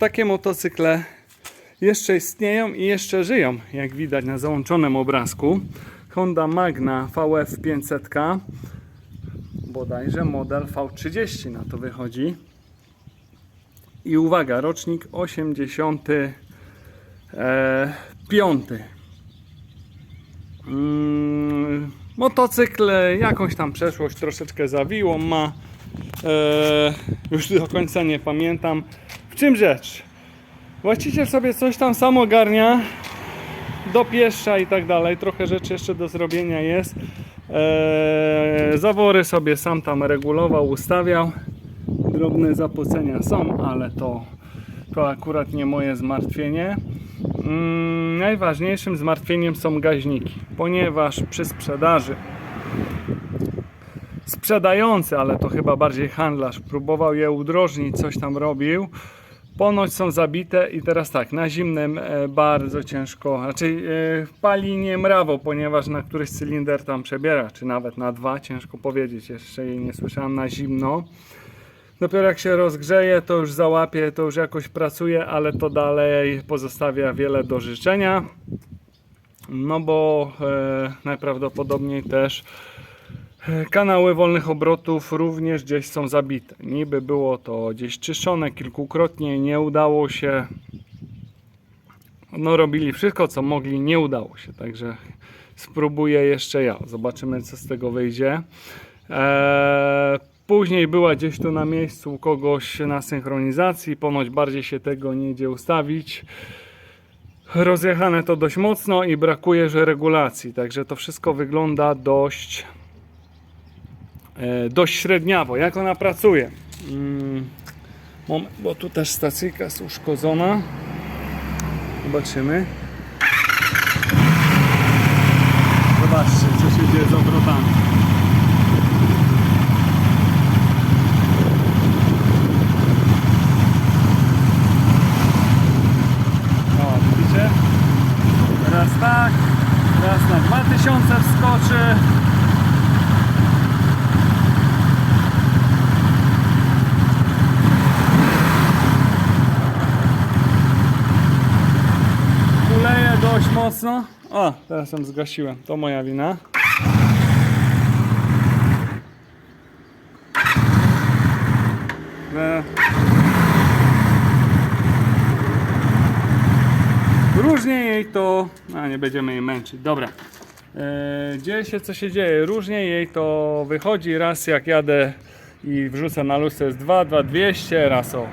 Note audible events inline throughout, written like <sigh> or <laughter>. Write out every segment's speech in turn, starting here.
takie motocykle jeszcze istnieją i jeszcze żyją, jak widać na załączonym obrazku. Honda Magna VF 500, bodajże model V30 na to wychodzi. I uwaga, rocznik 85. Mm, motocykl jakąś tam przeszłość troszeczkę zawiłą ma. E, już do końca nie pamiętam. W czym rzecz? Właściciel sobie coś tam sam ogarnia, dopieszcza i tak dalej. Trochę rzeczy jeszcze do zrobienia jest. E, zawory sobie sam tam regulował, ustawiał. Drobne zapocenia są, ale to, to akurat nie moje zmartwienie. Mm, najważniejszym zmartwieniem są gaźniki, ponieważ przy sprzedaży sprzedający, ale to chyba bardziej handlarz, próbował je udrożnić, coś tam robił. Ponoć są zabite i teraz tak, na zimnym e, bardzo ciężko, raczej e, pali nie mrawo, ponieważ na któryś cylinder tam przebiera, czy nawet na dwa, ciężko powiedzieć, jeszcze jej nie słyszałem na zimno. Dopiero jak się rozgrzeje, to już załapie, to już jakoś pracuje, ale to dalej pozostawia wiele do życzenia. No bo e, najprawdopodobniej też kanały wolnych obrotów również gdzieś są zabite. Niby było to gdzieś czyszczone kilkukrotnie, nie udało się. No robili wszystko co mogli, nie udało się, także spróbuję jeszcze ja. Zobaczymy co z tego wyjdzie. Eee, później była gdzieś tu na miejscu kogoś na synchronizacji, ponoć bardziej się tego nie idzie ustawić. Rozjechane to dość mocno i brakuje że regulacji, także to wszystko wygląda dość dość średniawo. Jak ona pracuje? Mm, bo tu też stacyjka jest uszkodzona. Zobaczymy. Zobaczcie, co się dzieje z obrotami. O, widzicie? Teraz tak, raz na 2000 wskoczy. Kuleje dość mocno. O, teraz ją zgasiłem. To moja wina. E, Różnie jej to. A nie będziemy jej męczyć. Dobra. E, dzieje się co się dzieje. Różnie jej to wychodzi. Raz jak jadę i wrzucę na lustę jest 2, 2, 200, raz o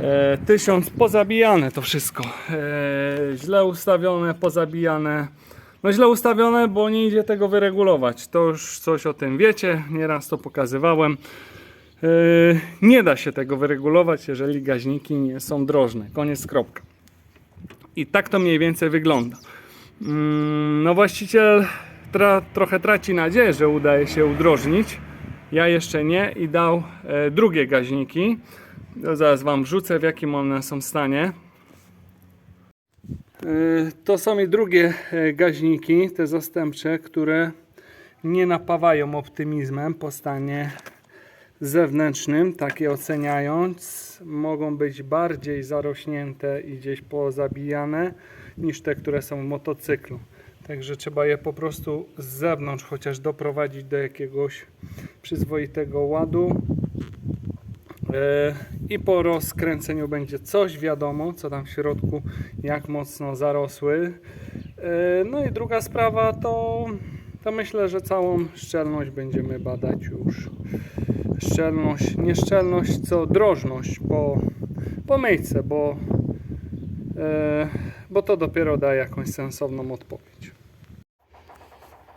e, 1000 pozabijane to wszystko. E, źle ustawione, pozabijane. No źle ustawione, bo nie idzie tego wyregulować. To już coś o tym wiecie, nieraz to pokazywałem. E, nie da się tego wyregulować, jeżeli gaźniki nie są drożne. Koniec, kropka. I tak to mniej więcej wygląda. Mm, No właściciel tra, trochę traci nadzieję, że udaje się udrożnić. Ja jeszcze nie i dał e, drugie gaźniki. To zaraz Wam wrzucę w jakim one są stanie. E, To są i drugie e, gaźniki, te zastępcze, które nie napawają optymizmem po stanie zewnętrznym, takie oceniając, mogą być bardziej zarośnięte i gdzieś pozabijane niż te, które są w motocyklu. Także trzeba je po prostu z zewnątrz chociaż doprowadzić do jakiegoś przyzwoitego ładu. E, I po rozkręceniu będzie coś wiadomo, co tam w środku, jak mocno zarosły. E, No i druga sprawa to, to myślę, że całą szczelność będziemy badać już szczelność, nie szczelność, co drożność po, po myjce, bo, e, bo to dopiero da jakąś sensowną odpowiedź.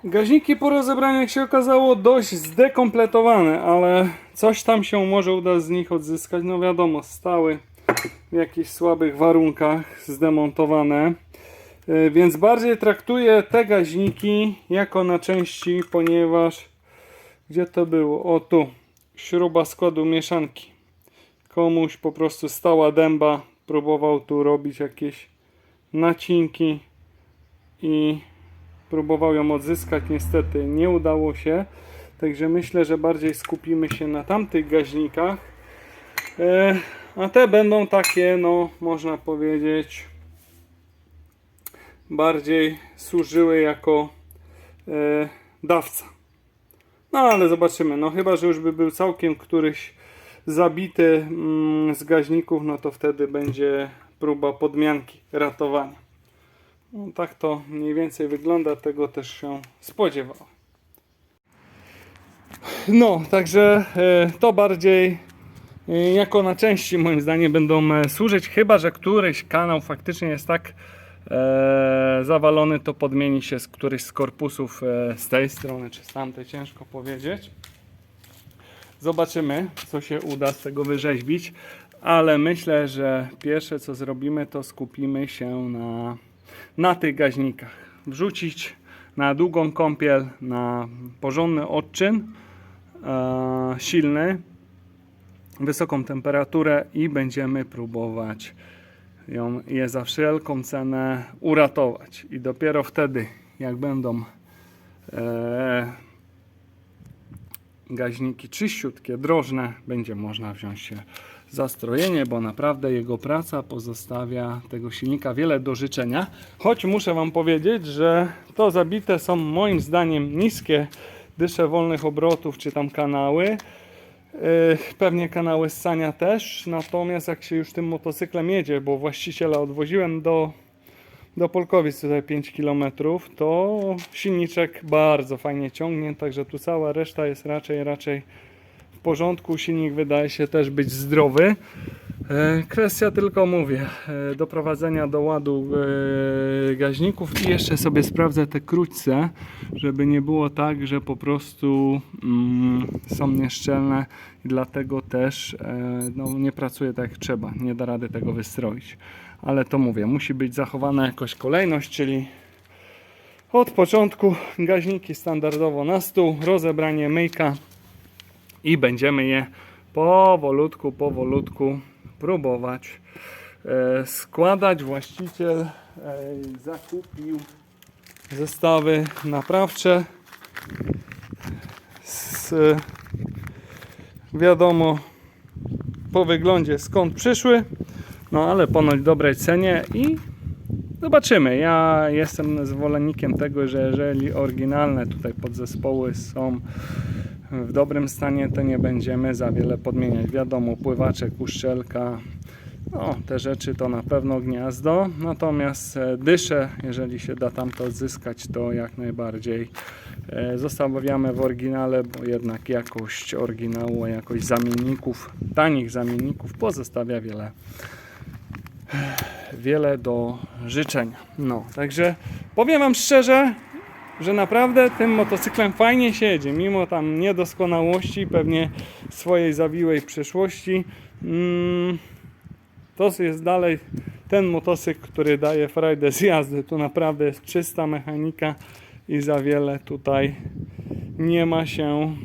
Gaźniki po rozebraniu, jak się okazało, dość zdekompletowane, ale coś tam się może uda z nich odzyskać. No wiadomo, stały w jakichś słabych warunkach, zdemontowane. E, Więc bardziej traktuję te gaźniki jako na części, ponieważ gdzie to było? O tu, śruba składu mieszanki. Komuś po prostu stała dęba, próbował tu robić jakieś nacinki i próbował ją odzyskać. Niestety nie udało się. Także myślę, że bardziej skupimy się na tamtych gaźnikach. E, A te będą takie, no można powiedzieć, bardziej służyły jako e, dawca. No ale zobaczymy. No chyba, że już by był całkiem któryś zabity mm, z gaźników, no to wtedy będzie próba podmianki, ratowania. No, tak to mniej więcej wygląda, tego też się spodziewałem. No, także e, to bardziej e, jako na części moim zdaniem będą e, służyć, chyba że któryś kanał faktycznie jest tak e, zawalony, to podmieni się z któryś z korpusów e, z tej strony czy z tamtej, ciężko powiedzieć. Zobaczymy, co się uda z tego wyrzeźbić, ale myślę, że pierwsze co zrobimy, to skupimy się na, na tych gaźnikach. Wrzucić na długą kąpiel, na porządny odczyn, silny, wysoką temperaturę i będziemy próbować ją, je za wszelką cenę uratować. I dopiero wtedy, jak będą e, gaźniki czyściutkie, drożne, będzie można wziąć się za strojenie, bo naprawdę jego praca pozostawia tego silnika wiele do życzenia. Choć muszę Wam powiedzieć, że to zabite są moim zdaniem niskie dysze wolnych obrotów, czy tam kanały. Pewnie kanały ssania też, natomiast jak się już tym motocyklem jedzie, bo właściciela odwoziłem do, do Polkowic tutaj 5 km, to silniczek bardzo fajnie ciągnie, także tu cała reszta jest raczej, raczej w porządku. Silnik wydaje się też być zdrowy. E, Kwestia tylko mówię, e, doprowadzenia do ładu e, gaźników i jeszcze sobie sprawdzę te krótce, żeby nie było tak, że po prostu mm, są nieszczelne i dlatego też no, nie pracuje tak jak trzeba, nie da rady tego wystroić. Ale to mówię, musi być zachowana jakoś kolejność, czyli od początku gaźniki standardowo na stół, rozebranie myjka i będziemy je powolutku, powolutku próbować e, składać. Właściciel e, zakupił zestawy naprawcze z wiadomo po wyglądzie skąd przyszły, no ale ponoć dobrej cenie i Zobaczymy. Ja jestem zwolennikiem tego, że jeżeli oryginalne tutaj podzespoły są w dobrym stanie, to nie będziemy za wiele podmieniać. Wiadomo, pływaczek, uszczelka, no, te rzeczy to na pewno gniazdo. Natomiast e, dysze, jeżeli się da tam to odzyskać, to jak najbardziej e, zostawiamy w oryginale, bo jednak jakość oryginału, jakość zamienników, tanich zamienników pozostawia wiele wiele do życzenia. No, także powiem Wam szczerze, że naprawdę tym motocyklem fajnie się jedzie, mimo tam niedoskonałości, pewnie swojej zawiłej przeszłości. Mm, to jest dalej ten motocykl, który daje frajdę z jazdy. Tu naprawdę jest czysta mechanika i za wiele tutaj nie ma się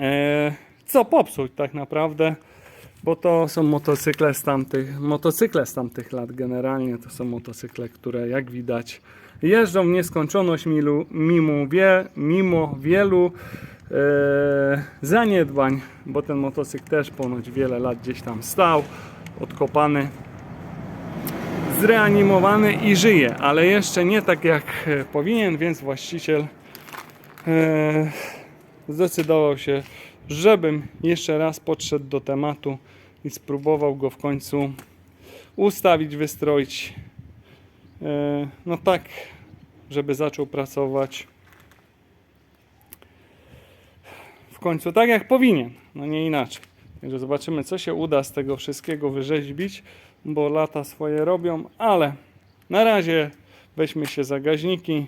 e, co popsuć tak naprawdę bo to są motocykle z tamtych, motocykle z tamtych lat generalnie, to są motocykle, które jak widać jeżdżą w nieskończoność milu, mimo, wie, mimo wielu e, zaniedbań, bo ten motocykl też ponoć wiele lat gdzieś tam stał, odkopany, zreanimowany i żyje, ale jeszcze nie tak jak e, powinien, więc właściciel e, zdecydował się, żebym jeszcze raz podszedł do tematu i spróbował go w końcu ustawić, wystroić. e, No tak, żeby zaczął pracować w końcu tak jak powinien, no nie inaczej. Także zobaczymy, co się uda z tego wszystkiego wyrzeźbić, bo lata swoje robią, ale na razie weźmy się za gaźniki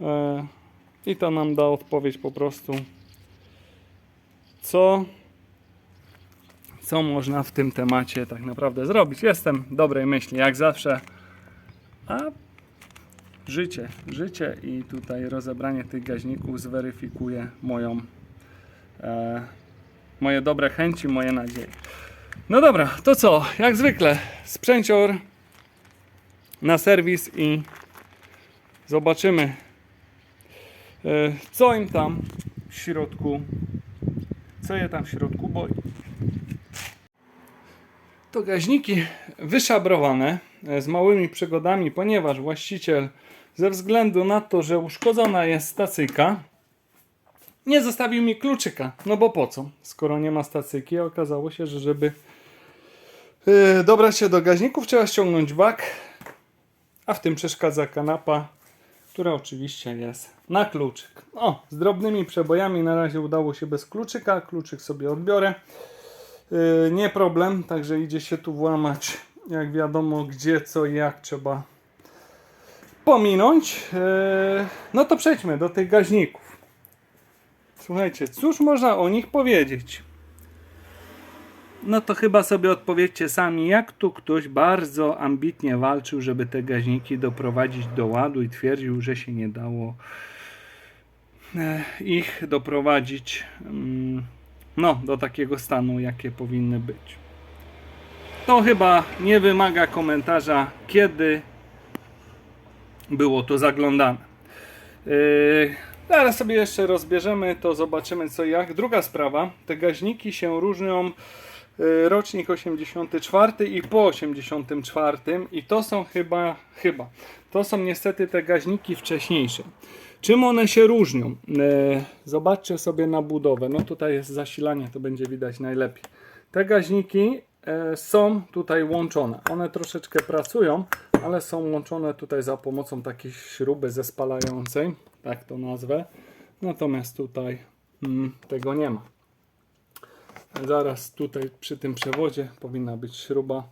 e, i to nam da odpowiedź po prostu co, co można w tym temacie tak naprawdę zrobić. Jestem dobrej myśli, jak zawsze. A życie, życie i tutaj rozebranie tych gaźników zweryfikuje moją, e, moje dobre chęci, moje nadzieje. No dobra, to co? Jak zwykle, sprzęcior na serwis i zobaczymy, e, co im tam w środku co je tam w środku boi. To gaźniki wyszabrowane e, z małymi przygodami, ponieważ właściciel ze względu na to, że uszkodzona jest stacyjka, nie zostawił mi kluczyka. No bo po co? Skoro nie ma stacyjki, okazało się, że żeby yy, dobrać się do gaźników, trzeba ściągnąć bak, a w tym przeszkadza kanapa, która oczywiście jest na kluczyk. O, z drobnymi przebojami na razie udało się bez kluczyka. Kluczyk sobie odbiorę. Yy, nie problem, także idzie się tu włamać, jak wiadomo, gdzie, co jak trzeba pominąć. Yy, no to przejdźmy do tych gaźników. Słuchajcie, cóż można o nich powiedzieć? No to chyba sobie odpowiedzcie sami, jak tu ktoś bardzo ambitnie walczył, żeby te gaźniki doprowadzić do ładu i twierdził, że się nie dało e, ich doprowadzić mm, no, do takiego stanu, jakie powinny być. To chyba nie wymaga komentarza, kiedy było to zaglądane. Yy, Zaraz sobie jeszcze rozbierzemy, to zobaczymy co jak. Druga sprawa, te gaźniki się różnią rocznik 84 i po 84 i to są chyba, chyba, to są niestety te gaźniki wcześniejsze. Czym one się różnią? Y, Zobaczcie sobie na budowę. No tutaj jest zasilanie, to będzie widać najlepiej. Te gaźniki y, są tutaj łączone. One troszeczkę pracują, ale są łączone tutaj za pomocą takiej śruby zespalającej, tak to nazwę. Natomiast tutaj mm, tego nie ma. Zaraz tutaj przy tym przewodzie powinna być śruba.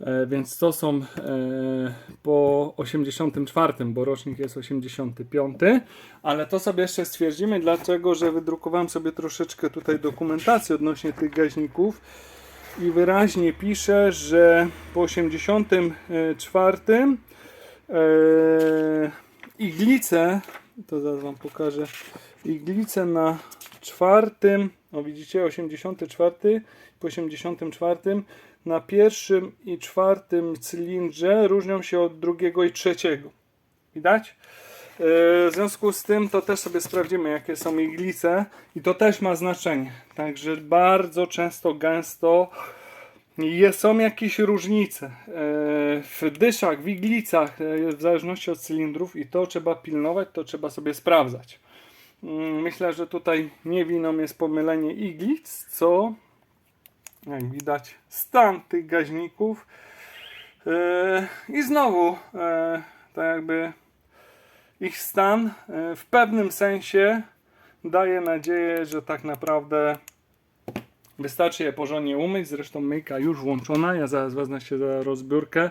E, więc to są e, po 84, bo rocznik jest 85, ale to sobie jeszcze stwierdzimy, dlaczego, że wydrukowałem sobie troszeczkę tutaj dokumentacji odnośnie tych gaźników i wyraźnie pisze, że po 84 e, iglice, to zaraz Wam pokażę, iglice na czwartym, no widzicie, 84, po 84 na pierwszym i czwartym cylindrze różnią się od drugiego i trzeciego. Widać? E, W związku z tym to też sobie sprawdzimy, jakie są iglice i to też ma znaczenie. Także bardzo często, gęsto są jakieś różnice e, w dyszach, w iglicach, e, w zależności od cylindrów i to trzeba pilnować, to trzeba sobie sprawdzać. Mm, Myślę, że tutaj nie winą jest pomylenie iglic, co jak widać stan tych gaźników E, i znowu e, tak jakby ich stan e, w pewnym sensie daje nadzieję, że tak naprawdę wystarczy je porządnie umyć. Zresztą myjka już włączona. Ja zaraz wezmę się za rozbiórkę.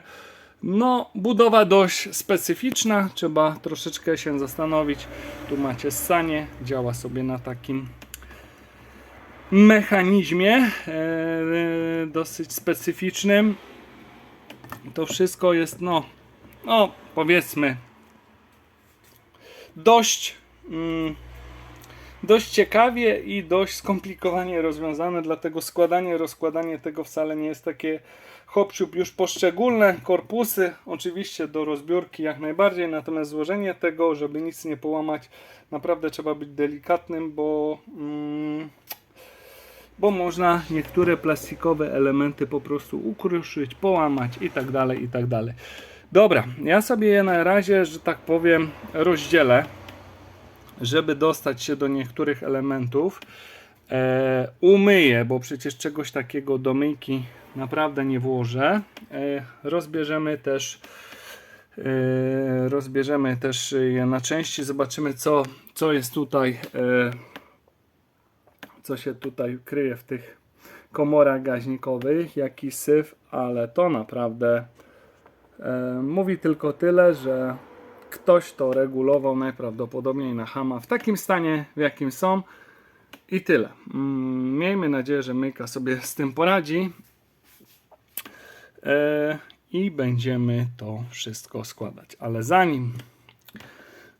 No, budowa dość specyficzna. Trzeba troszeczkę się zastanowić. Tu macie ssanie. Działa sobie na takim mechanizmie e, dosyć specyficznym. To wszystko jest, no, no powiedzmy, dość, mm, dość ciekawie i dość skomplikowanie rozwiązane, dlatego składanie, rozkładanie tego wcale nie jest takie hop siup. już poszczególne korpusy, oczywiście do rozbiórki jak najbardziej, natomiast złożenie tego, żeby nic nie połamać, naprawdę trzeba być delikatnym, bo mm, bo można niektóre plastikowe elementy po prostu ukruszyć, połamać i tak dalej, i tak dalej. Dobra, ja sobie je na razie, że tak powiem, rozdzielę, żeby dostać się do niektórych elementów. E, umyję, bo przecież czegoś takiego do myjki naprawdę nie włożę. E, rozbierzemy też e, rozbierzemy też je na części, zobaczymy co, co jest tutaj e, co się tutaj kryje w tych komorach gaźnikowych, jaki syf, ale to naprawdę mówi tylko tyle, że ktoś to regulował najprawdopodobniej na Hama w takim stanie, w jakim są i tyle. Mm, miejmy nadzieję, że myjka sobie z tym poradzi i będziemy to wszystko składać. Ale zanim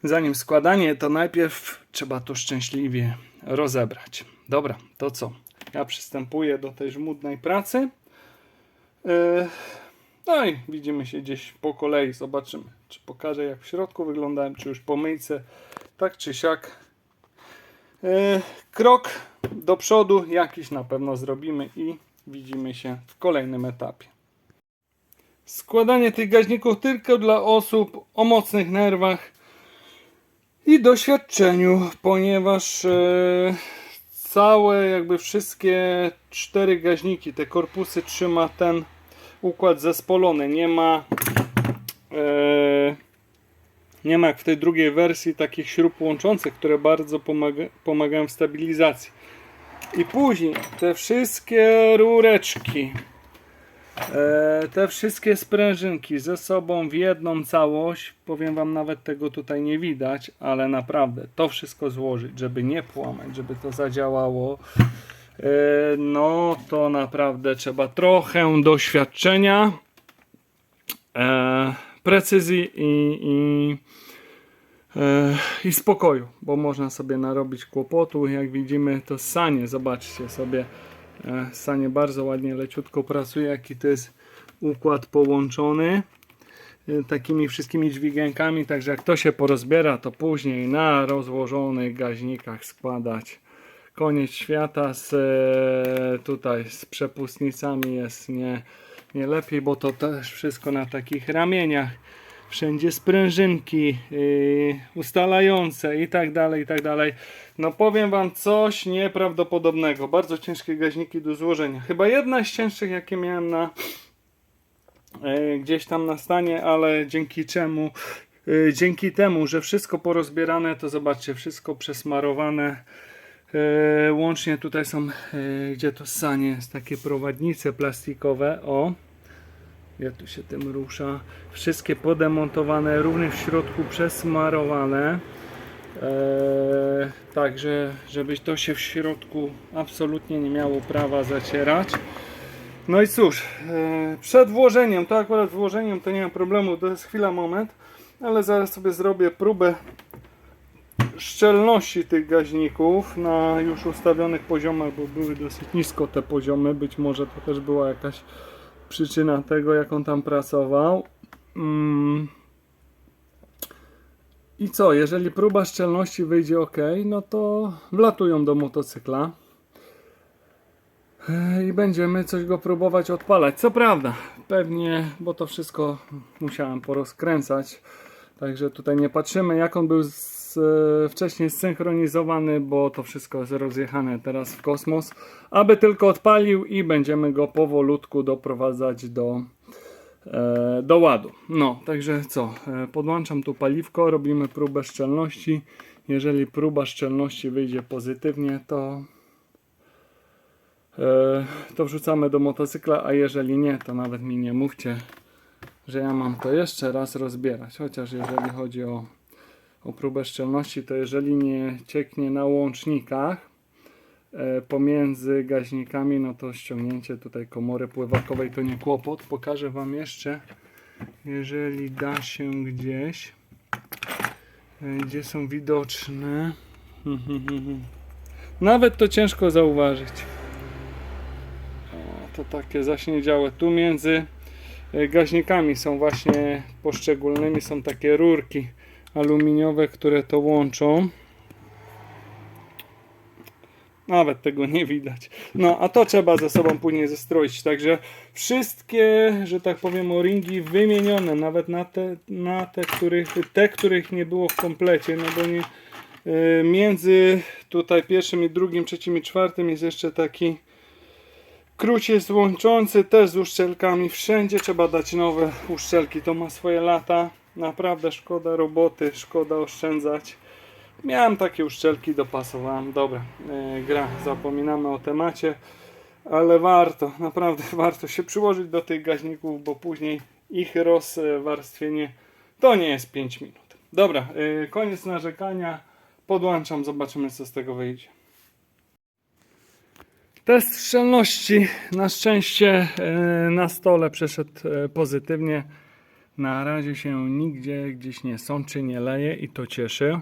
zanim składanie, to najpierw trzeba to szczęśliwie rozebrać. Dobra, to co? Ja przystępuję do tej żmudnej pracy. Yy, No i widzimy się gdzieś po kolei. Zobaczymy, czy pokażę jak w środku wyglądałem, czy już po myjce. Tak czy siak. Yy, Krok do przodu jakiś na pewno zrobimy i widzimy się w kolejnym etapie. Składanie tych gaźników tylko dla osób o mocnych nerwach i doświadczeniu, ponieważ e, całe, jakby wszystkie cztery gaźniki, te korpusy trzyma ten układ zespolony. Nie ma, e, nie ma jak w tej drugiej wersji takich śrub łączących, które bardzo pomaga, pomagają w stabilizacji. I później te wszystkie rureczki, te wszystkie sprężynki ze sobą w jedną całość. Powiem Wam, nawet tego tutaj nie widać, ale naprawdę to wszystko złożyć, żeby nie płamać, żeby to zadziałało. E, no to naprawdę trzeba trochę doświadczenia, e, precyzji i, i, e, i spokoju, bo można sobie narobić kłopotu. Jak widzimy, to sanie, zobaczcie sobie, e, sanie bardzo ładnie, leciutko pracuje, jaki to jest układ połączony e, takimi wszystkimi dźwigiankami, także jak to się porozbiera, to później na rozłożonych gaźnikach składać koniec świata z e, tutaj z przepustnicami jest nie, nie lepiej, bo to też wszystko na takich ramieniach. Wszędzie sprężynki yy, ustalające i tak dalej, i tak dalej. No powiem wam coś nieprawdopodobnego. Bardzo ciężkie gaźniki do złożenia. Chyba jedna z cięższych jakie miałem na e, gdzieś tam na stanie, ale dzięki czemu e, dzięki temu, że wszystko porozbierane, to zobaczcie, wszystko przesmarowane. E, łącznie tutaj są, gdzie to sanie jest, takie prowadnice plastikowe, o. Ja tu się tym rusza. Wszystkie podemontowane, również w środku przesmarowane. E, także, żeby to się w środku absolutnie nie miało prawa zacierać. No i cóż, e, przed włożeniem, to akurat włożeniem to nie ma problemu, to jest chwila, moment, ale zaraz sobie zrobię próbę szczelności tych gaźników na już ustawionych poziomach, bo były dosyć nisko te poziomy, być może to też była jakaś przyczyna tego, jak on tam pracował. Mm. I co, jeżeli próba szczelności wyjdzie ok, no to wlatują do motocykla E, i będziemy coś go próbować odpalać. Co prawda, pewnie, bo to wszystko musiałem porozkręcać, także tutaj nie patrzymy jak on był z, e, wcześniej zsynchronizowany, bo to wszystko jest rozjechane teraz w kosmos, aby tylko odpalił i będziemy go powolutku doprowadzać do, e, do ładu. No, także co, e, podłączam tu paliwko, robimy próbę szczelności. Jeżeli próba szczelności wyjdzie pozytywnie, to to wrzucamy do motocykla, a jeżeli nie, to nawet mi nie mówcie, że ja mam to jeszcze raz rozbierać. Chociaż jeżeli chodzi o, o próbę szczelności, to jeżeli nie cieknie na łącznikach e, pomiędzy gaźnikami, no to ściągnięcie tutaj komory pływakowej to nie kłopot. Pokażę Wam jeszcze, jeżeli da się gdzieś, e, gdzie są widoczne. <laughs> Nawet to ciężko zauważyć. O, to takie zaśniedziałe. Tu między e, gaźnikami są właśnie poszczególnymi, są takie rurki aluminiowe, które to łączą. Nawet tego nie widać. No, a to trzeba ze sobą później zestroić. Także wszystkie, że tak powiem, o-ringi wymienione, nawet na te, na te, których, te, których nie było w komplecie, no bo nie, y, między tutaj pierwszym i drugim, trzecim i czwartym jest jeszcze taki kruciec łączący też z uszczelkami. Wszędzie trzeba dać nowe uszczelki. To ma swoje lata. Naprawdę szkoda roboty, szkoda oszczędzać. Miałem takie uszczelki, dopasowałem. Dobra, e, gra, zapominamy o temacie, ale warto, naprawdę <laughs> warto się przyłożyć do tych gaźników, bo później ich rozwarstwienie to nie jest 5 minut. Dobra, e, koniec narzekania. Podłączam, zobaczymy co z tego wyjdzie. Test szczelności na szczęście e, na stole przeszedł e, pozytywnie. Na razie się nigdzie gdzieś nie sączy, nie leje i to cieszy.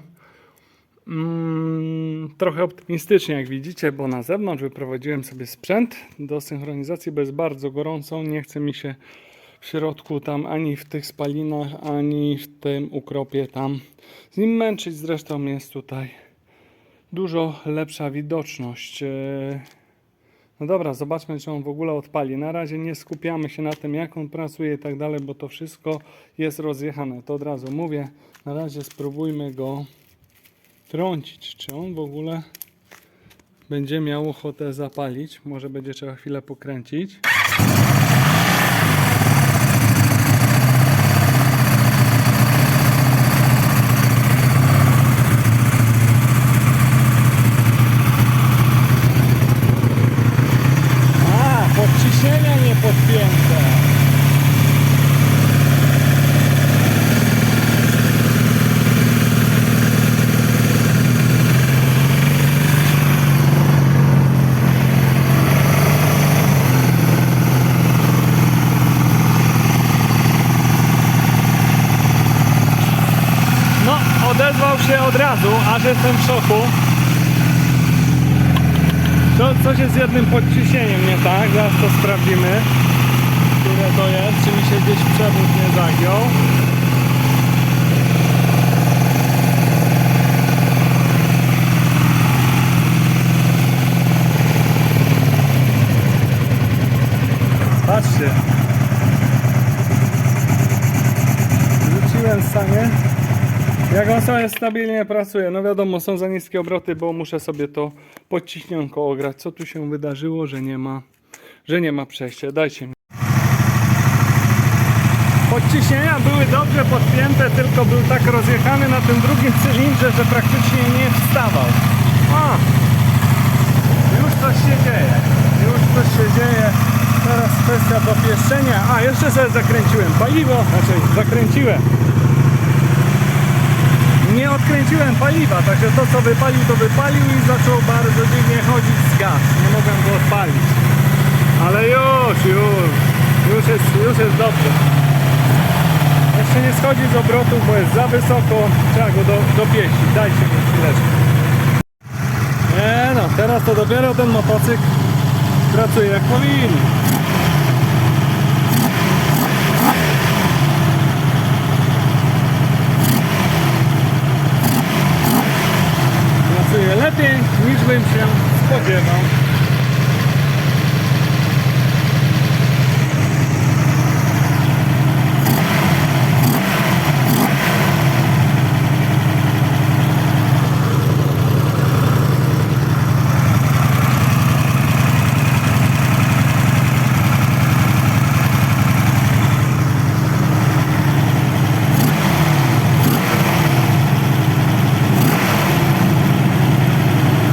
Mm, trochę optymistycznie, jak widzicie, bo na zewnątrz wyprowadziłem sobie sprzęt do synchronizacji, bo jest bardzo gorąco. Nie chce mi się w środku tam ani w tych spalinach, ani w tym ukropie tam z nim męczyć. Zresztą jest tutaj dużo lepsza widoczność. No dobra, zobaczmy, czy on w ogóle odpali. Na razie nie skupiamy się na tym, jak on pracuje i tak dalej, bo to wszystko jest rozjechane. To od razu mówię. Na razie spróbujmy go trącić, czy on w ogóle będzie miał ochotę zapalić. Może będzie trzeba chwilę pokręcić. A, podciśnienia nie podpięte. No, odezwał się od razu, aż jestem w szoku. To coś jest z jednym podciśnieniem nie tak, zaraz to sprawdzimy. Które to jest, czy mi się gdzieś przewód nie zagiął. Patrzcie. Wrzuciłem sanie. Jak on sobie stabilnie pracuje, no wiadomo, są za niskie obroty, bo muszę sobie to podciśnionko ograć. Co tu się wydarzyło, że nie ma, że nie ma przejścia? Dajcie mi. Podciśnienia były dobrze podpięte, tylko był tak rozjechany na tym drugim cylindrze, że praktycznie nie wstawał. A, już coś się dzieje. Już coś się dzieje. Teraz kwestia dopieszczenia. A, jeszcze sobie zakręciłem paliwo. Znaczy, zakręciłem nie odkręciłem paliwa, także to co wypalił to wypalił i zaczął bardzo dziwnie chodzić z gaz. Nie mogłem go odpalić. Ale już, już, już jest, już jest dobrze. Jeszcze nie schodzi z obrotu, bo jest za wysoko. Trzeba go do, dopieścić. Dajcie mi chwileczkę. Nie no, teraz to dopiero ten motocykl pracuje jak powinien. pracuje lepiej bym się spodziewał.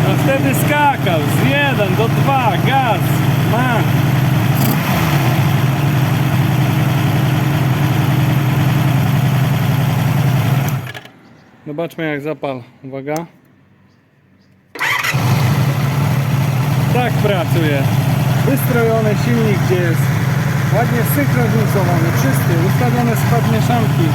A wtedy skakał z 1 do 2, gaz, ma. Zobaczmy jak zapal. Uwaga. Tak pracuje. Wystrojony silnik, gdzie jest ładnie synchronizowany, czysty, ustawione skład mieszanki.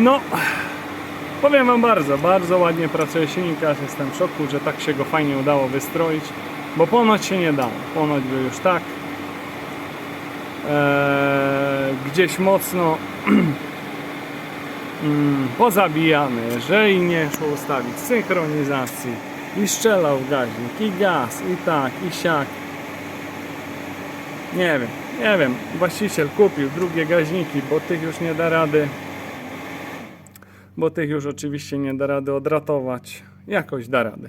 No, powiem Wam bardzo, bardzo ładnie pracuje silnik, aż jestem w szoku, że tak się go fajnie udało wystroić, bo ponoć się nie dało, ponoć był już tak e, gdzieś mocno <clears throat> mm, pozabijany, że i nie szło ustawić synchronizacji i strzelał w gaźnik, i gaz, i tak, i siak. Nie wiem, nie wiem, właściciel kupił drugie gaźniki, bo tych już nie da rady bo tych już oczywiście nie da rady odratować. Jakoś da rady.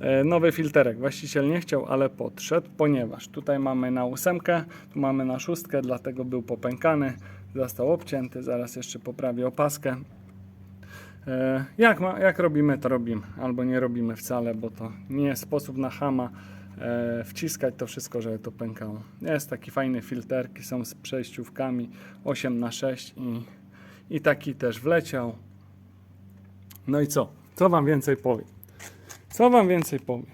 E, Nowy filterek właściciel nie chciał, ale podszedł, ponieważ tutaj mamy na ósemkę, tu mamy na szóstkę, dlatego był popękany, został obcięty. Zaraz jeszcze poprawię opaskę. E, Jak, ma, jak robimy, to robimy, albo nie robimy wcale, bo to nie jest sposób na hama e, wciskać to wszystko, żeby to pękało. Jest taki fajny filterki, są z przejściówkami 8 na 6 i, i taki też wleciał. No i co? Co wam więcej powiem? Co wam więcej powiem?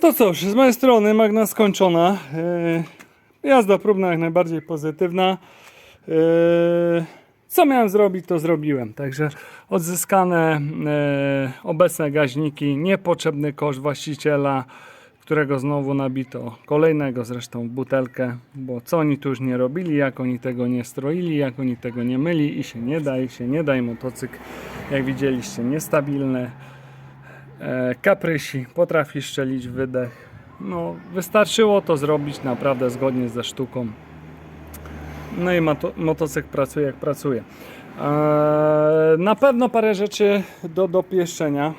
To cóż, z mojej strony Magna skończona. Yy, jazda próbna jak najbardziej pozytywna. Yy, co miałem zrobić, to zrobiłem. Także odzyskane yy, obecne gaźniki, niepotrzebny koszt właściciela, którego znowu nabito kolejnego zresztą butelkę, bo co oni tu już nie robili, jak oni tego nie stroili, jak oni tego nie myli i się nie da, i się nie da i motocykl, jak widzieliście, niestabilny e, kaprysi, potrafi szczelić wydech. No, wystarczyło to zrobić naprawdę zgodnie ze sztuką. No i moto, motocykl pracuje jak pracuje. E, na pewno parę rzeczy do dopieszczenia.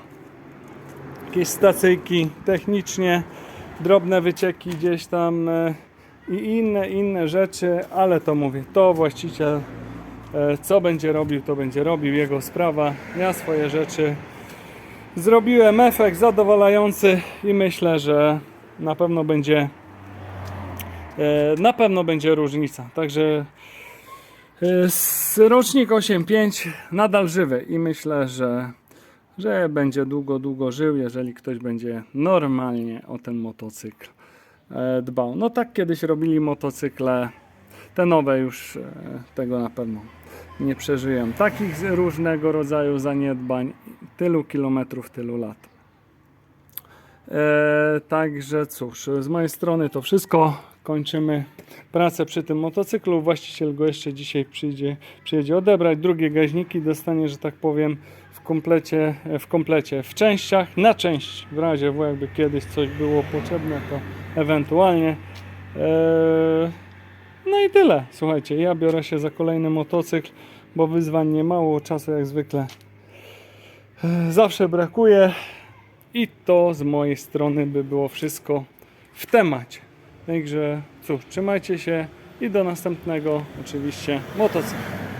Jakieś stacyjki technicznie, drobne wycieki gdzieś tam e, i inne, inne rzeczy, ale to mówię, to właściciel e, co będzie robił, to będzie robił, jego sprawa. Ja swoje rzeczy Zrobiłem efekt zadowalający i myślę, że na pewno będzie e, na pewno będzie różnica. Także e, rocznik 8.5 nadal żywy i myślę, że, że będzie długo, długo żył, jeżeli ktoś będzie normalnie o ten motocykl e, dbał. No tak kiedyś robili motocykle, te nowe już tego na pewno nie przeżyją. Takich różnego rodzaju zaniedbań, tylu kilometrów, tylu lat. E, także cóż, z mojej strony to wszystko. Kończymy pracę przy tym motocyklu. Właściciel go jeszcze dzisiaj przyjdzie, przyjedzie odebrać. Drugie gaźniki dostanie, że tak powiem, w komplecie, w komplecie, w częściach, na część. W razie, jakby kiedyś coś było potrzebne, to ewentualnie. E, no i tyle. Słuchajcie, ja biorę się za kolejny motocykl, bo wyzwań nie mało, czasu jak zwykle e, zawsze brakuje. I to z mojej strony by było wszystko w temacie. Także cóż, trzymajcie się i do następnego oczywiście motocykla.